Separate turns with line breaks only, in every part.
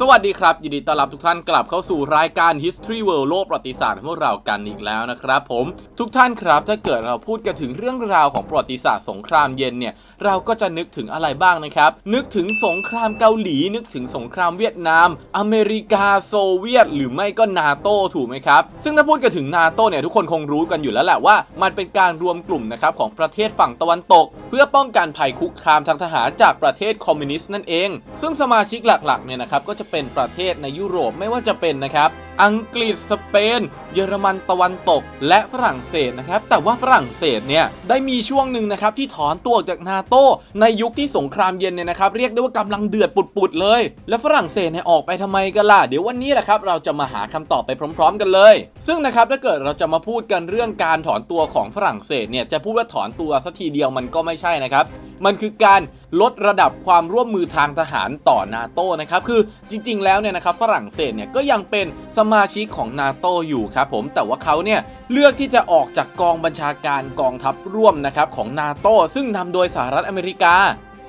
สวัสดีครับ ยินดีต้อนรับทุกท่านกลับเข้าสู่รายการ History World โลกประวัติศาสตร์ของพวกเรากันอีกแล้วนะครับผมทุกท่านครับถ้าเกิดเราพูดกันถึงเรื่องราวของประวัติศาสตร์สงครามเย็นเนี่ยเราก็จะนึกถึงอะไรบ้างนะครับ นึกถึงสงครามเกาหลี นึกถึงสงครามเวียดนาม อเมริกาโซเวียต หรือไม่ก็นาโตถูกไหมครับ ซึ่งถ้าพูดกันถึงนาโตเนี่ยทุกคนคงรู้กันอยู่แล้วแหละว่ามันเป็นการรวมกลุ่มนะครับของประเทศฝั่งตะวันตก เพื่อป้องกันภัยคุกคามทางทหารจากประเทศคอมมิวนิสต์นั่นเอง ซึ่งสมาชิกหลักๆเนี่ยนะครับก็จะเป็นประเทศในยุโรปไม่ว่าจะเป็นนะครับ อังกฤษสเปน เยอรมันตะวันตก และฝรั่งเศสนะครับ แต่ว่าฝรั่งเศสเนี่ยได้มีช่วงหนึ่งนะครับที่ถอนตัวออกจากนาโตในยุคที่สงครามเย็นเนี่ยนะครับเรียกได้ว่ากำลังเดือดปุดๆเลย แล้วฝรั่งเศสเนี่ยออกไปทำไมกันล่ะเดี๋ยววันนี้แหละครับเราจะมาหาคำตอบไปพร้อม ๆ กันเลย ซึ่งนะครับถ้าเกิดเราจะมาพูดกันเรื่องการถอนตัวของฝรั่งเศสเนี่ยจะพูดว่าถอนตัวสัทีเดียวมันก็ไม่ใช่นะครับมันคือการลดระดับความร่วมมือทางทหารต่อนาโตนะครับคือจริง ๆ แล้วเนี่ยนะครับฝรั่งเศสเนี่ยก็ยังเป็นสมาชิกของนาโตอยู่ครับผมแต่ว่าเขาเนี่ยเลือกที่จะออกจากกองบัญชาการกองทัพร่วมนะครับของนาโตซึ่งนำโดยสหรัฐอเมริกา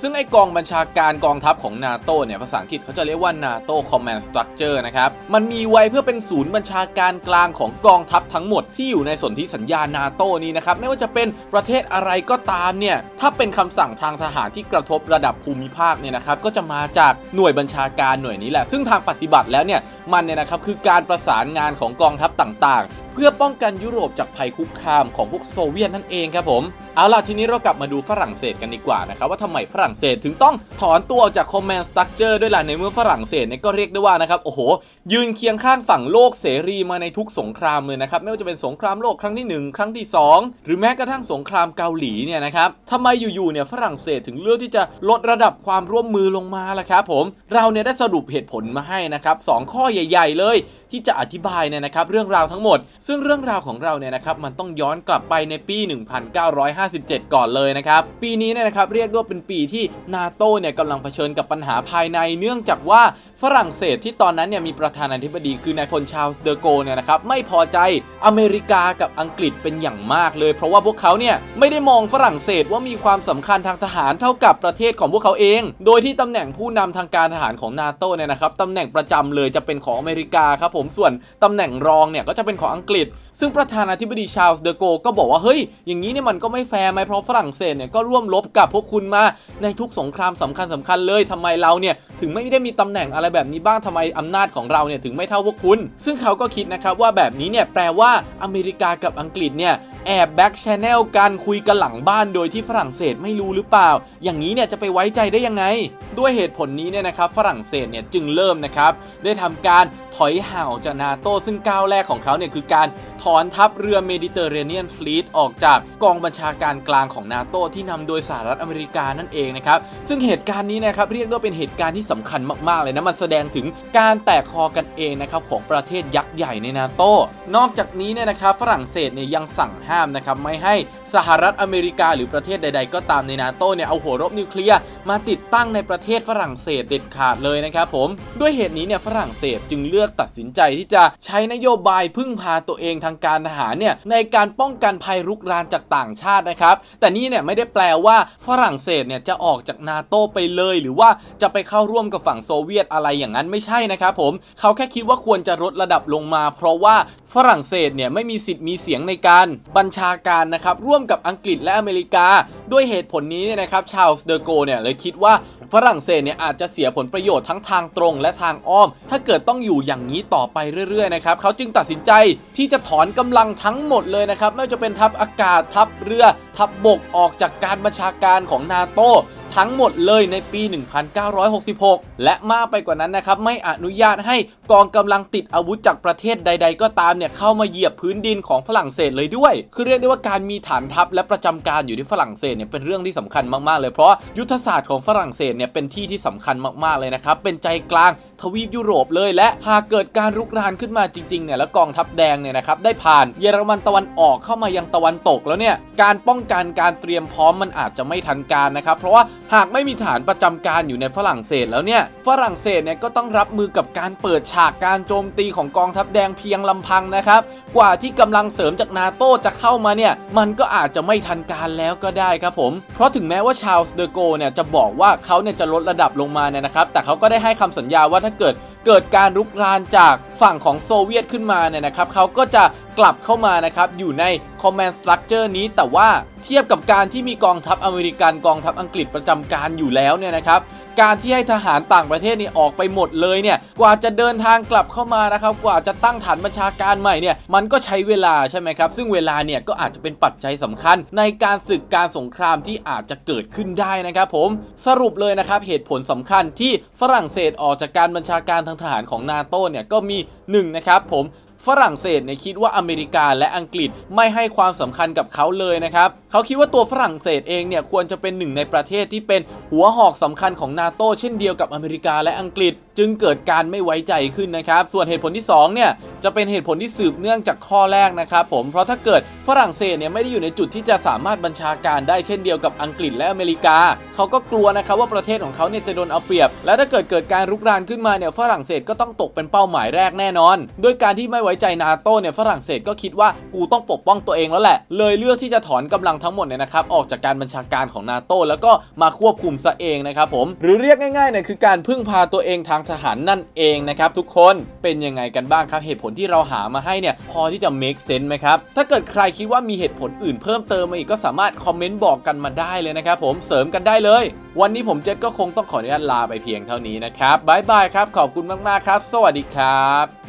ซึ่งไอกองบัญชาการกองทัพของนาโตเนี่ยภาษาอังกฤษเขาจะเรียกว่า NATO Command Structure นะครับ มันมีไว้เพื่อเป็นศูนย์บัญชาการกลางของกองทัพทั้งหมดที่อยู่ในสนธิสัญญานาโตนี้นะครับ ไม่ว่าจะเป็นประเทศอะไรก็ตามเนี่ย ถ้าเป็นคำสั่งทางทหารที่กระทบระดับภูมิภาคเนี่ยนะครับ ก็จะมาจากหน่วยบัญชาการหน่วยนี้แหละ ซึ่งทางปฏิบัติแล้วเนี่ยมันเนี่ยนะครับคือการประสานงานของกองทัพต่างๆ เพื่อป้องกันยุโรปจากภัยคุกคามของพวกโซเวียตนั่นเองครับผม เอาล่ะทีนี้เรากลับมาดูฝรั่งเศสกันดีกว่านะครับว่าทำไมฝรั่งเศสถึงต้องถอนตัวออกจาก Command Structure ด้วยล่ะในเมื่อฝรั่งเศสเนี่ยก็เรียกได้ว่านะครับโอ้โห ยืนเคียงข้างฝั่งโลกเสรีมาในทุกสงครามเลยนะครับไม่ว่าจะเป็นสงครามโลกครั้งที่ 1 ครั้งที่ 2 หรือแม้กระทั่งสงครามเกาหลีเนี่ยนะครับทำไมอยู่ๆเนี่ยฝรั่งเศสถึงเลือกที่จะลดระดับความร่วมมือลงมาล่ะครับผมเราเนี่ยได้สรุปเหตุผลมาให้นะครับสองข้อใหญ่ ๆ เลยที่จะอธิบายเนี่ยนะครับเรื่องราวทั้งหมด ซึ่งเรื่องราวของเราเนี่ยนะครับมันต้องย้อนกลับไปในปี 1957 ก่อนเลยนะครับปีนี้เนี่ยนะครับเรียกว่าเป็นปีที่นาโตเนี่ยกำลังเผชิญกับปัญหาภายในเนื่องจากว่าฝรั่งเศสที่ตอนนั้นเนี่ยมีประธานาธิบดีคือนายพลชาลส์เดอโกเนี่ยนะครับไม่พอใจอเมริกากับอังกฤษเป็นอย่างมากเลย เพราะว่าพวกเขาเนี่ยไม่ได้มองฝรั่งเศสว่ามีความสำคัญทางทหารเท่ากับประเทศของพวกเขาเอง โดยที่ตำแหน่งผู้นำทางการทหารของนาโตเนี่ยนะครับตำแหน่งประจำเลยจะเป็นของอเมริกาครับผมส่วนตำแหน่งรองเนี่ยก็จะเป็นของอังกฤษ ซึ่งประธานาธิบดีชาลส์เดอโกก็บอกว่าเฮ้ยอย่างนี้เนี่ยมันก็ไม่แฟร์ไหมเพราะฝรั่งเศสเนี่ยก็ร่วมรบกับพวกคุณมาในทุกสงครามสำคัญสำคัญเลยทำไมเราเนี่ยถึงไม่ได้มีตำแหน่งอะไรแบบนี้บ้างทำไมอำนาจของเราเนี่ยถึงไม่เท่าพวกคุณ ซึ่งเขาก็คิดนะครับว่าแบบนี้เนี่ยแปลว่าอเมริกากับอังกฤษเนี่ย แอบแบ็กชแนลกันคุยกันหลังบ้านโดยที่ฝรั่งเศสไม่รู้หรือเปล่า อย่างนี้เนี่ยจะไปไว้ใจได้ยังไง ด้วยเหตุผลนี้เนี่ยนะครับฝรั่งเศสเนี่ยจึงเริ่มนะครับได้ทำการถอยห่างจากนาโตซึ่งก้าวแรกของเขาเนี่ยคือการถอนทัพเรือเมดิเตอร์เรเนียนฟลีตออกจากกองบัญชาการกลางของนาโตที่นำโดยสหรัฐอเมริกานั่นเองนะครับซึ่งเหตุการณ์นี้นะครับเรียกว่าเป็นเหตุการณ์ที่สำคัญมากๆเลยนะมันแสดงถึงการแตกคอกันเองนะครับของประเทศยักษ์ใหญ่ในนาโตนอกจากนี้เนี่ยนะครับฝรั่งเศสเนี่ยยังสั่งห้ามนะครับไม่ให้สหรัฐอเมริกาหรือประเทศใด ๆ ก็ตามในนาโตเนี่ยเอาหัวรบนิวเคลียร์มาติดตั้งในประเทศฝรั่งเศสเด็ดขาดเลยนะครับผมด้วยเหตุนี้เนี่ยฝรั่งเศสจึงเลือกตัดสินใจที่จะใช้นโยบายพึ่งพาตัวเองทางการทหารเนี่ยในการป้องกันภัยรุกรานจากต่างชาตินะครับแต่นี่เนี่ยไม่ได้แปลว่าฝรั่งเศสเนี่ยจะออกจากนาโตไปเลย หรือว่าจะไปเข้าร่วมกับฝั่งโซเวียตอะไรอย่างนั้นไม่ใช่นะครับผมเขาแค่คิดว่าควรจะลดระดับลงมา เพราะว่าฝรั่งเศสเนี่ยไม่มีสิทธิ์มีเสียงในการบัญชาการนะครับร่ว่วมกับอังกฤษและอเมริกา ด้วยเหตุผลนี้เนี่ยนะครับชาลส์เดอโกเนี่ยเลยคิดว่า ฝรั่งเศสเนี่ยอาจจะเสียผลประโยชน์ทั้งทางตรงและทางอ้อม ถ้าเกิดต้องอยู่อย่างนี้ต่อไปเรื่อยๆนะครับเขาจึงตัดสินใจที่จะถอนกำลังทั้งหมดเลยนะครับไม่ว่าจะเป็นทัพอากาศทัพเรือ ทัพบบกออกจากการบัญชาการของนาโตทั้งหมดเลยในปี 1966 และมากไปกว่านั้นนะครับ ไม่อนุญาตให้กองกำลังติดอาวุธจากประเทศใด ๆ ก็ตามเนี่ยเข้ามาเหยียบพื้นดินของฝรั่งเศสเลยด้วย คือเรียกได้ว่าการมีฐานทัพและประจำการอยู่ที่ฝรั่งเศสเนี่ยเป็นเรื่องที่สำคัญมากๆเลยเพราะยุทธศาสตร์ของฝรั่งเศสเนี่ยเป็นที่ที่สำคัญมากๆเลยนะครับเป็นใจกลางทวีปยุโรปเลยและหากเกิดการรุกรานขึ้นมาจริงๆเนี่ยแล้วกองทัพแดงเนี่ยนะครับได้ผ่านเยอรมันตะวันออกเข้ามายังตะวันตกแล้วเนี่ยการป้องกันการเตรียมพร้อมมันอาจจะไม่ทันการนะครับเพราะว่าหากไม่มีฐานประจำการอยู่ในฝรั่งเศสแล้วเนี่ยฝรั่งเศสเนี่ยก็ต้องรับมือกับการเปิดฉากการโจมตีของกองทัพแดงเพียงลำพังนะครับกว่าที่กำลังเสริมจากนาโตจะเข้ามาเนี่ยมันก็อาจจะไม่ทันการแล้วก็ได้ครับผม เพราะถึงแม้ว่าชาลส์เดอโกเนี่ยจะบอกว่าเขาเนี่ยจะลดระดับลงมาเนี่ยนะครับแต่เขาก็ได้ให้คำสัญญาว่าถ้าเกิดเกิดการรุกรานจากฝั่งของโซเวียตขึ้นมาเนี่ยนะครับเขาก็จะ กลับเข้ามานะครับอยู่ใน command structure นี้ แต่ว่าเทียบกับการที่มีกองทัพอเมริกันกองทัพอังกฤษประจำการอยู่แล้วเนี่ยนะครับการที่ให้ทหารต่างประเทศนี่ออกไปหมดเลยเนี่ยกว่าจะเดินทางกลับเข้ามานะครับกว่าจะตั้งฐานบัญชาการใหม่เนี่ยมันก็ใช้เวลาใช่ไหมครับ ซึ่งเวลาเนี่ยก็อาจจะเป็นปัจจัยสำคัญ ในการศึกการสงครามที่อาจจะเกิดขึ้นได้นะครับผมสรุปเลยนะครับเหตุผลสำคัญที่ฝรั่งเศสออกจากการบัญชาการทางทหารของนาโตเนี่ยก็มีหนึ่งนะครับผม ฝรั่งเศสเนี่ยคิดว่าอเมริกาและอังกฤษไม่ให้ความสำคัญกับเขาเลยนะครับเขาคิดว่าตัวฝรั่งเศสเองเนี่ยควรจะเป็นหนึ่งในประเทศที่เป็นหัวหอกสำคัญของนาโตเช่นเดียวกับอเมริกาและอังกฤษ จึงเกิดการไม่ไว้ใจขึ้นนะครับ ส่วนเหตุผลที่สองเนี่ย จะเป็นเหตุผลที่สืบเนื่องจากข้อแรกนะครับผมเพราะถ้าเกิดฝรั่งเศสเนี่ยไม่ได้อยู่ในจุดที่จะสามารถบัญชาการได้เช่นเดียวกับอังกฤษและอเมริกา เขาก็กลัวนะครับว่าประเทศของเขาเนี่ยจะโดนเอาเปรียบ และถ้าเกิดเกิดการรุกรานขึ้นมาเนี่ยฝรั่งเศสก็ต้องตกเป็นเป้าหมายแรกแน่นอน ด้วยการที่ไม่ไว้ใจนาโตเนี่ยฝรั่งเศสก็คิดว่ากูต้องปกป้องตัวเองแล้วแหละ เลยเลือกที่จะถอนกำลังทั้งหมดเนี่ยนะครับออกจากการบัญชาการของนาโตแล้วก็มาควบคุมซะเองนะครับผมหรือเรียกง่ายๆเนี่ยคือการพึ่งพาตัวเองทางทหารนั่นเองนะครับทุกคนเป็นยังไงกันบ้างครับเหตุผลที่เราหามาให้เนี่ยพอที่จะ make sense ไหมครับถ้าเกิดใครคิดว่ามีเหตุผลอื่นเพิ่มเติมมาอีกก็สามารถคอมเมนต์บอกกันมาได้เลยนะครับผมเสริมกันได้เลย วันนี้ผมเจษก็คงต้องขออนุญาตลาไปเพียงเท่านี้นะครับบายบายครับขอบคุณมากๆครับ สวัสดีครับ